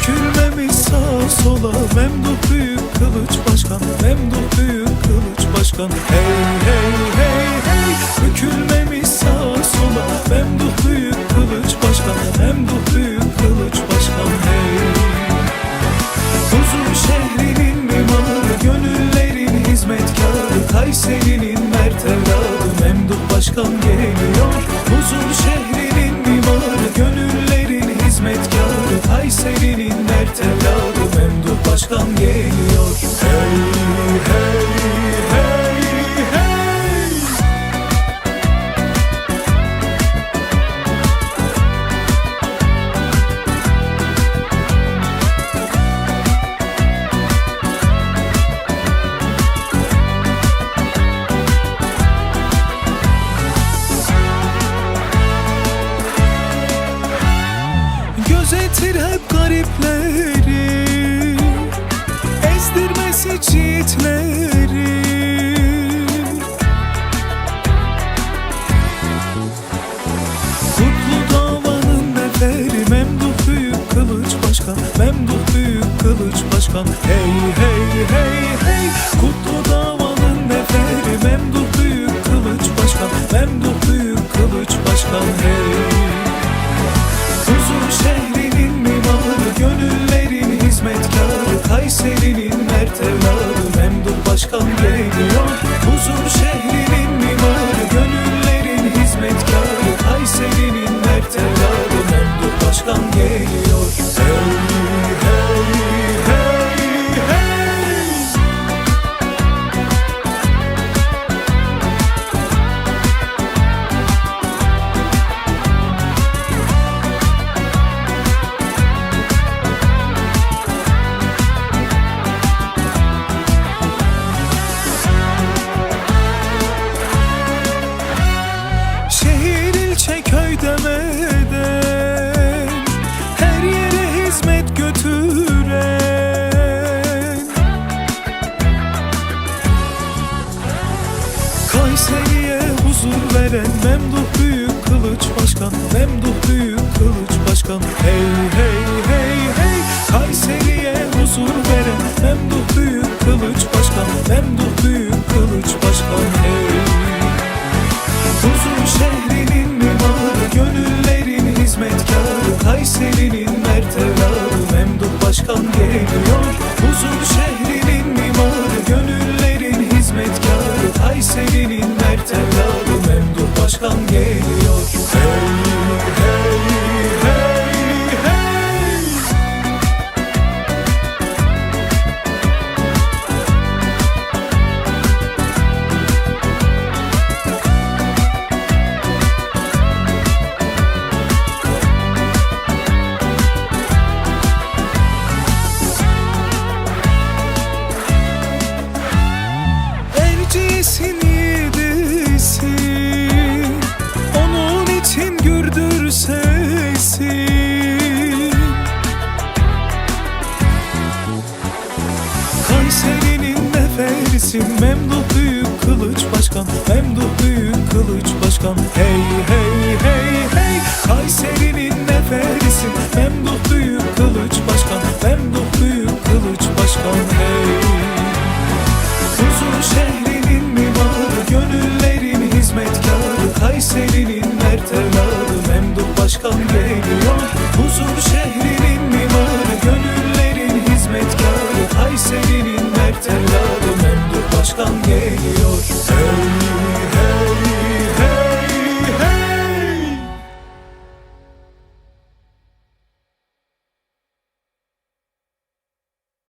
Dökülmemiş sağa sola? Memduh büyük kılıç başkan Memduh büyük kılıç başkan Hey hey hey hey. Dökülmemiş Gözetir hep garipleri? Ezdirmez hiç Kutlu davanın neferi Memduh büyük kılıç başkan Memduh büyük kılıç başkan. Hey Kayseri'nin mert evladı Memduh Başkan geliyor Memduh büyük kılıç başkan Memduh büyük kılıç başkan. Hey hey hey hey Kayseri'ye huzur veren Memduh büyük kılıç başkan Memduh büyük kılıç başkan. Hey Huzur şehrinin mimarı Gönüllerin hizmetkarı Kayseri'nin mert evladı Memduh Başkan geliyor Başkan neferisin Memduh büyük kılıç başkan. Memduh büyük kılıç başkan. Hey hey hey hey Kayseri'nin neferisin. Memduh büyük kılıç başkan. Memduh büyük kılıç başkan. Hey. Huzur şehrinin mimarı Gönüllerin hizmetkarı. Kayseri'nin mert evladı Memduh Başkan. Geliyor